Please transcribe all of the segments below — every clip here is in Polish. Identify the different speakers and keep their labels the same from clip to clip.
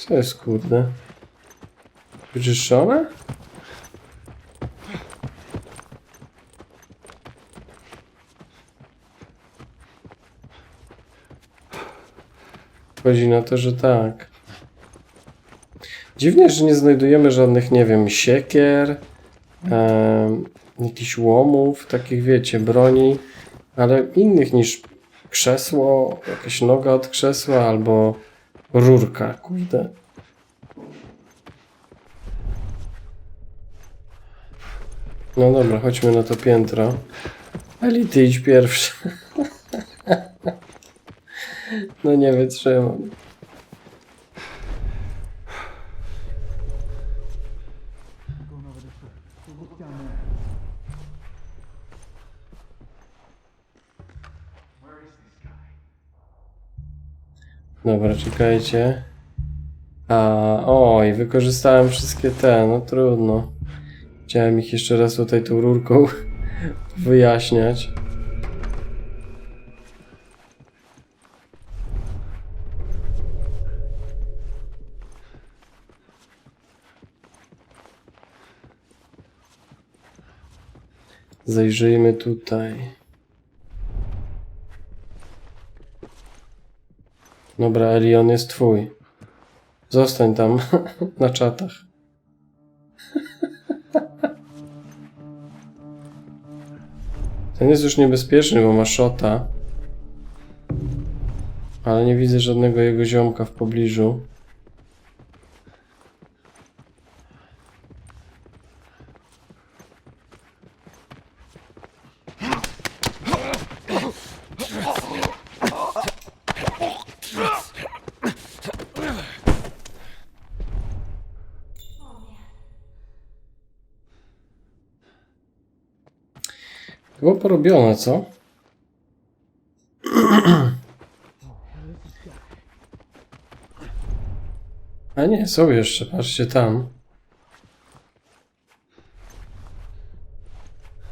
Speaker 1: Co jest kurde? Wyczyszczone? Chodzi na to, że tak. Dziwnie, że nie znajdujemy żadnych, nie wiem, siekier, em, jakichś łomów, takich wiecie, broni, ale innych niż krzesło, jakaś noga od krzesła albo rurka, kurde. No dobra, chodźmy na to piętro. Eli, ty idź pierwszy. No nie wytrzymam. Dobra, czekajcie. A, oj, wykorzystałem wszystkie te, no trudno. Chciałem ich jeszcze raz tutaj tą rurką wyjaśniać. Zajrzyjmy tutaj. Dobra, Eli, on jest twój. Zostań tam na czatach. Ten jest już niebezpieczny, bo ma szota. Ale nie widzę żadnego jego ziomka w pobliżu. Było porobione, co? A nie, są jeszcze, patrzcie tam.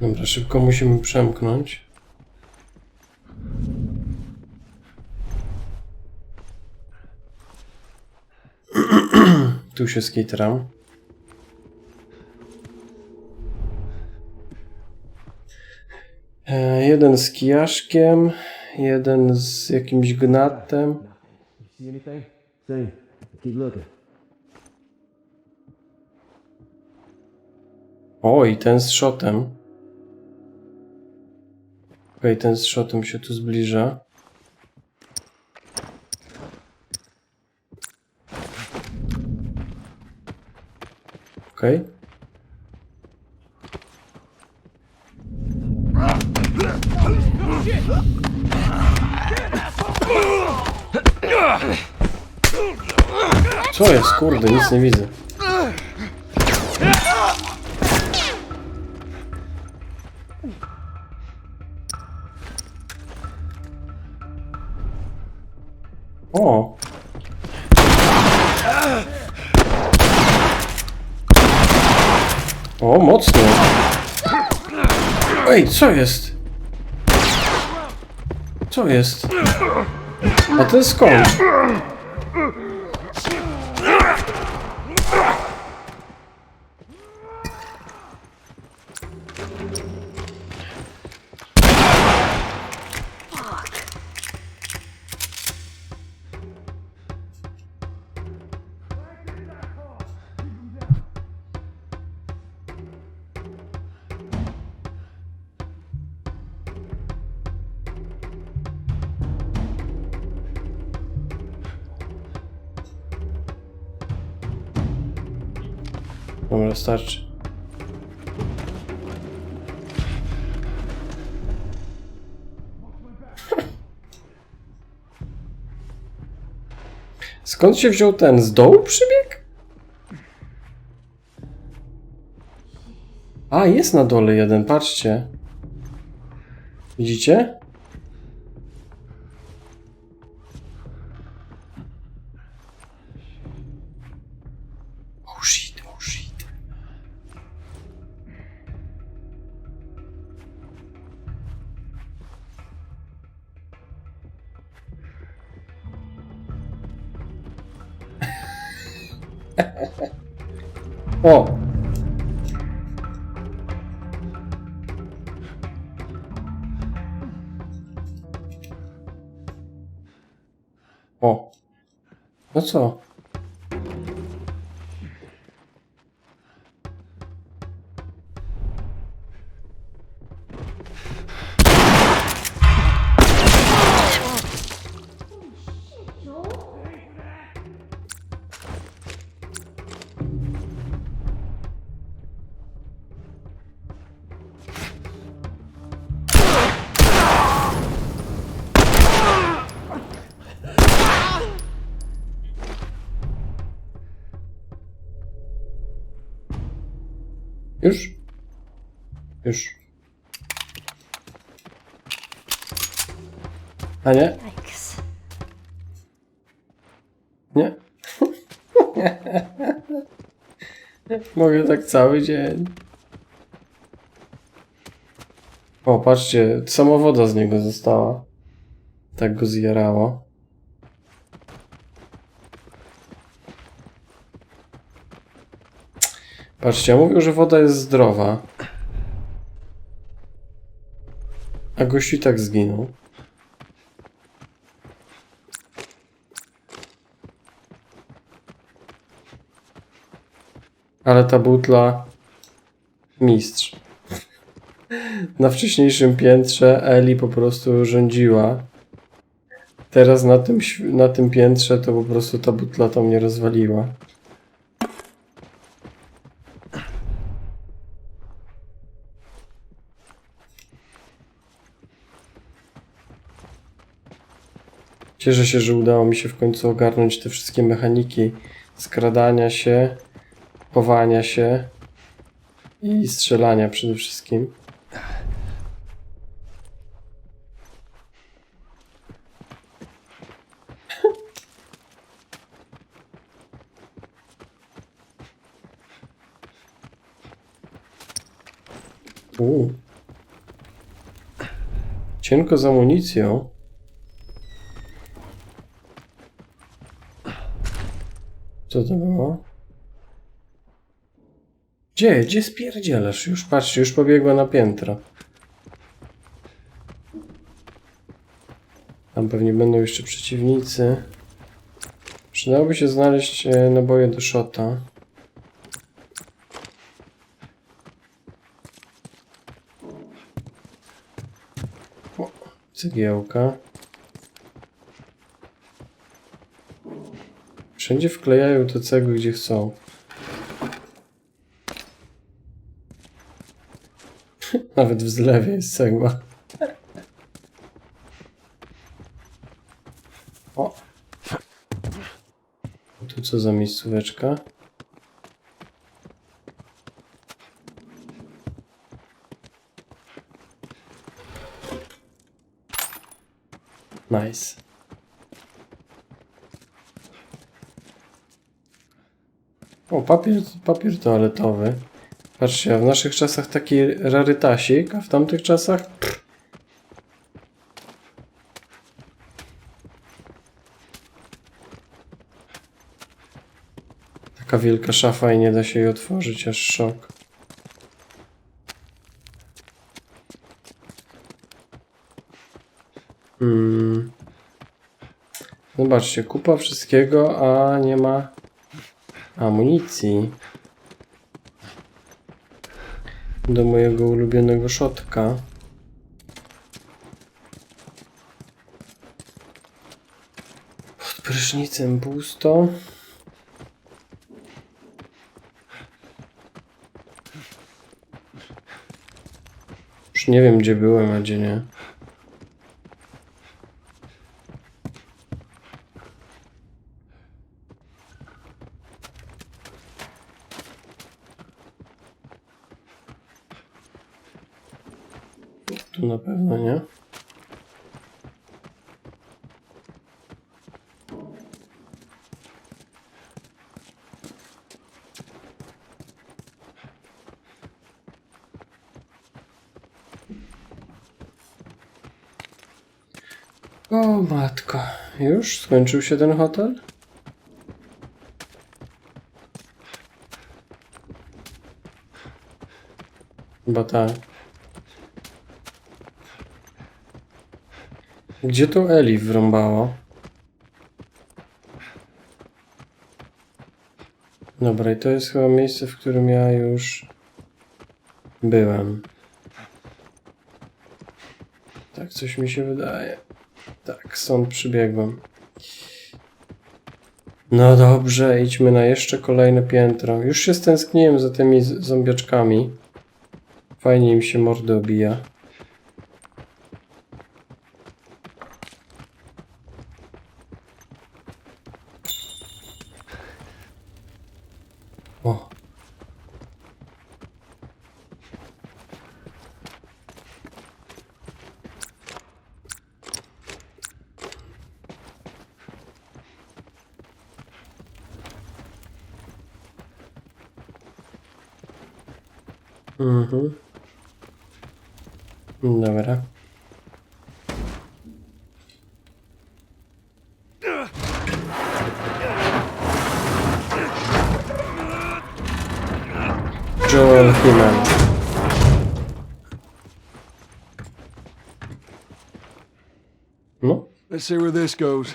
Speaker 1: Dobra, szybko musimy przemknąć. Tu się skitram. Jeden z kijaszkiem, jeden z jakimś gnatem. O, i ten z shotem. Okej, ten z shotem się tu zbliża. Okej. Co jest? Kurde, nic nie widzę. O! O, mocno. Ej, co jest? Co jest? A ten skąd? Dobra, starczy. Skąd się wziął ten? Z dołu przybieg? A, jest na dole jeden, patrzcie. Widzicie? No co? Już? Już. A nie? Nie? Mogę tak cały dzień. O, patrzcie, sama woda z niego została. Tak go zjarało. Patrzcie, mówił, że woda jest zdrowa. A i tak zginął. Ale ta butla mistrz. Na wcześniejszym piętrze Eli po prostu rządziła. Teraz na tym, na tym piętrze to po prostu ta butla tam nie rozwaliła. Cieszę się, że udało mi się w końcu ogarnąć te wszystkie mechaniki skradania się, chowania się i strzelania przede wszystkim. Uuu. Cienko z amunicją. Co to było? Gdzie? Gdzie spierdzielasz? Już patrzcie, już pobiegła na piętro. Tam pewnie będą jeszcze przeciwnicy. Przydałoby się znaleźć e, naboje do shota. O, cegiełka. Wszędzie wklejają te cegły, gdzie chcą. Nawet w zlewie jest cegła. O! Tu co za miejscóweczka? Nice. O, papier, papier toaletowy. Patrzcie, w naszych czasach taki rarytasik, a w tamtych czasach... Pff. Taka wielka szafa i nie da się jej otworzyć, aż szok. Hmm. Zobaczcie, kupa wszystkiego, a nie ma amunicji do mojego ulubionego szotka. Pod prysznicem pusto. Już nie wiem, gdzie byłem, a gdzie nie. na pewno, nie? O matko, już skończył się ten hotel? Chyba tak. Gdzie to Eli wrąbało? Dobra, i to jest chyba miejsce, w którym ja już byłem. Tak, coś mi się wydaje. Tak, stąd przybiegłem. No dobrze, idźmy na jeszcze kolejne piętro. Już się stęskniłem za tymi zombiaczkami. Fajnie im się mordy obija. Mhm. Dobra. Joel Himan. No,
Speaker 2: Let's see where this goes.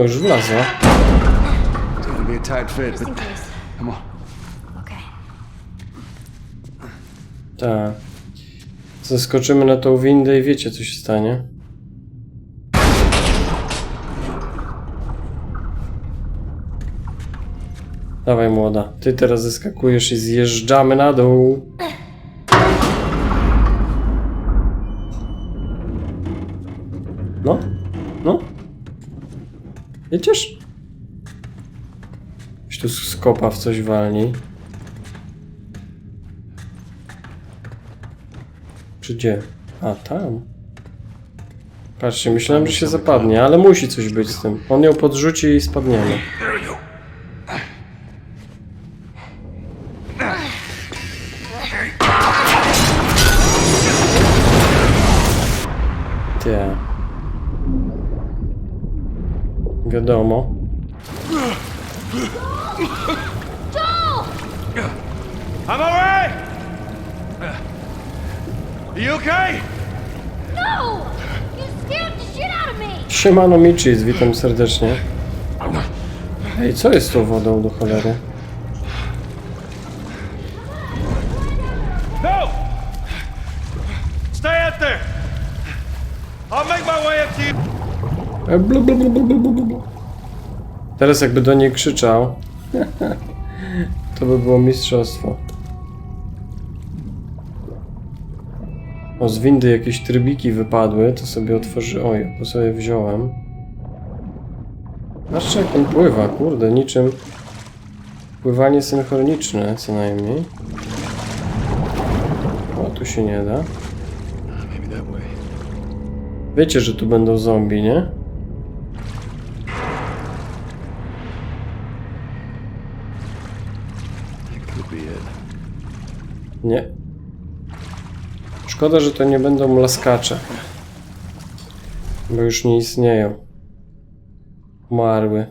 Speaker 1: O już wlazła.
Speaker 2: It's gonna be a tight fit,
Speaker 3: Just in
Speaker 2: but
Speaker 3: case.
Speaker 2: come on.
Speaker 1: Tak. Zaskoczymy na tą windę i wiecie co się stanie. Dawaj młoda, ty teraz zeskakujesz i zjeżdżamy na dół. Jedziesz? Ktoś tu z kopa w coś walni. Czy gdzie? A, tam. Patrzcie, myślałem, że się zapadnie, ale musi coś być z tym. On ją podrzuci i spadniemy. Wiadomo.
Speaker 2: I'm alright! You okay?
Speaker 3: No! You scared the shit out of me!
Speaker 1: Siemano Michis, witam serdecznie. Ej, co jest z tą wodą do cholery?
Speaker 2: No! Stay out there! I'll make my way up to you.
Speaker 1: Blu, blu, blu, blu, blu, blu. Teraz jakby do niej krzyczał, to by było mistrzostwo. O, z windy jakieś trybiki wypadły, to sobie otworzy... Oj, to sobie wziąłem. Patrzcie jak on pływa, kurde, niczym... Pływanie synchroniczne, co najmniej. O, tu się nie da. Wiecie, że tu będą zombie, nie? Nie. Szkoda, że to nie będą laskacze. Bo już nie istnieją. Umarły.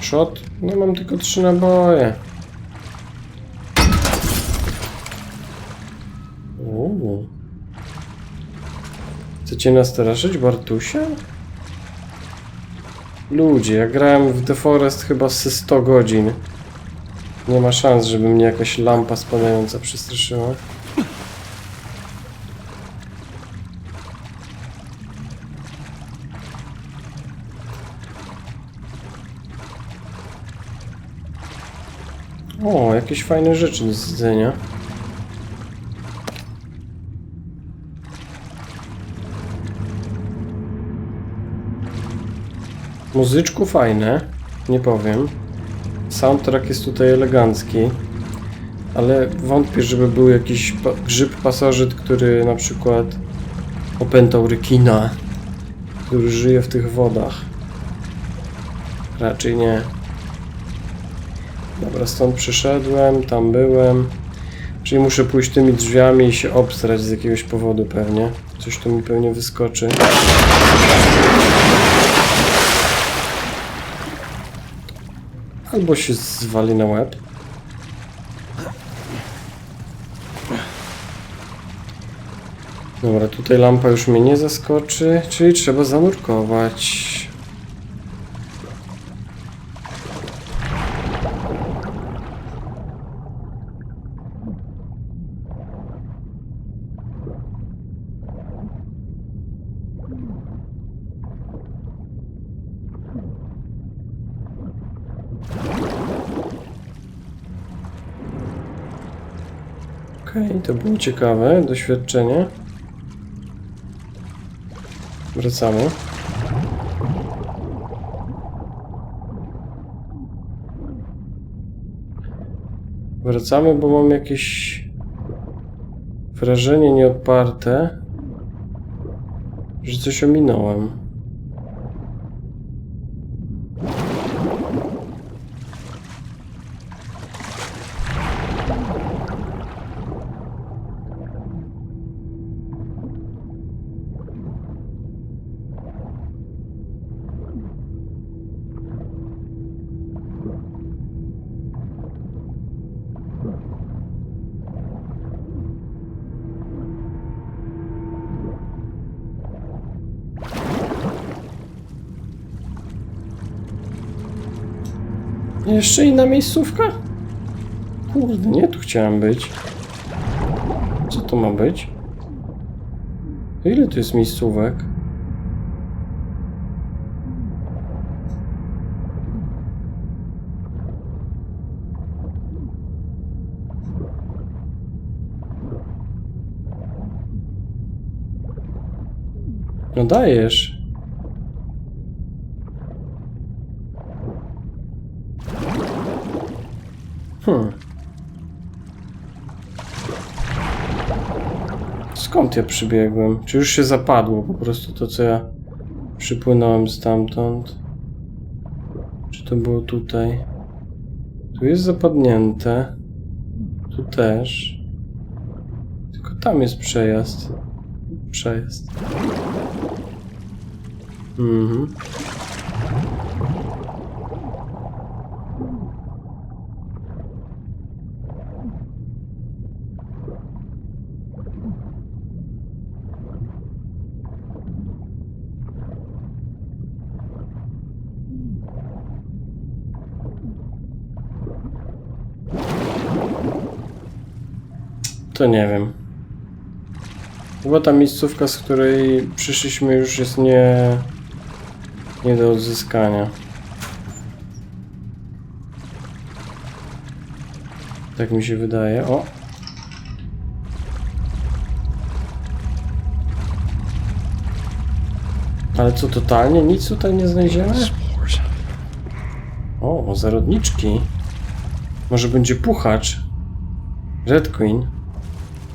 Speaker 1: Shot? No mam tylko trzy naboje. Uuu. Chcecie nas straszyć, Bartusia? Ludzie, ja grałem w The Forest chyba ze 100 godzin. Nie ma szans, żeby mnie jakaś lampa spadająca przestraszyła. O, jakieś fajne rzeczy do zjedzenia. Muzyczku fajne, nie powiem. Soundtrack jest tutaj elegancki, ale wątpię, żeby był jakiś pa grzyb pasożyt, który na przykład opętał rekina, który żyje w tych wodach. Raczej nie. Dobra, stąd przyszedłem, tam byłem. Czyli muszę pójść tymi drzwiami i się obstrać z jakiegoś powodu pewnie. Coś tu mi pewnie wyskoczy. Albo się zwali na łeb. Dobra, tutaj lampa już mnie nie zaskoczy, czyli trzeba zanurkować. Okej, to było ciekawe doświadczenie. Wracamy. Wracamy, bo mam jakieś wrażenie nieodparte, że coś ominąłem. Jeszcze inna miejscówka? Kurde, nie tu chciałem być. Co to ma być? Ile tu jest miejscówek? No dajesz. Hmm. Skąd ja przybiegłem? Czy już się zapadło po prostu to, co ja przypłynąłem stamtąd? Czy to było tutaj? Tu jest zapadnięte. Tu też. Tylko tam jest przejazd. Przejazd. Mhm. To nie wiem. Chyba ta miejscówka, z której przyszliśmy już jest nie... nie do odzyskania. Tak mi się wydaje. O! Ale co, totalnie nic tutaj nie znajdziemy? O, zarodniczki. Może będzie puchacz. Red Queen.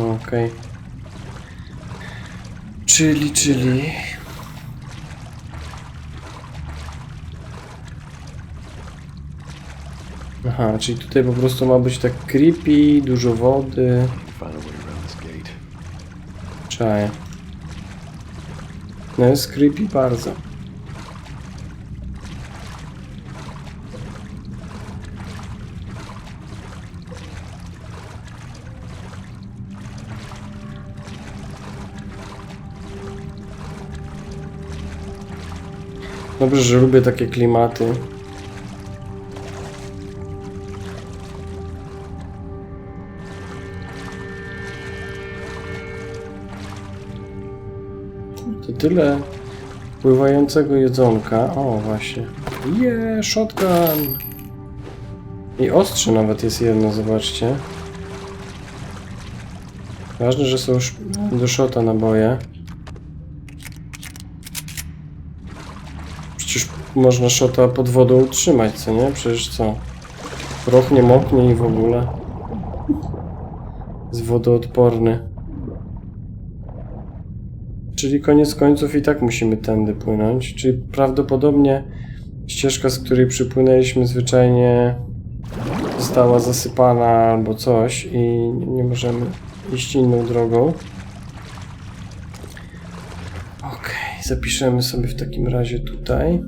Speaker 1: Okej. Czyli, czyli... Aha, czyli tutaj po prostu ma być tak creepy, dużo wody. Czaję. No jest creepy bardzo. Dobrze, że lubię takie klimaty. To tyle pływającego jedzonka. O, właśnie. Je, shotgun! I ostrze nawet jest jedno, zobaczcie. Ważne, że są do szota naboje. Przecież można szota pod wodą utrzymać, co nie? Przecież co? Proch nie moknie i w ogóle. Jest wodoodporny. Czyli koniec końców i tak musimy tędy płynąć. Czyli prawdopodobnie ścieżka, z której przypłynęliśmy zwyczajnie została zasypana albo coś i nie możemy iść inną drogą. Okej, zapiszemy sobie w takim razie tutaj.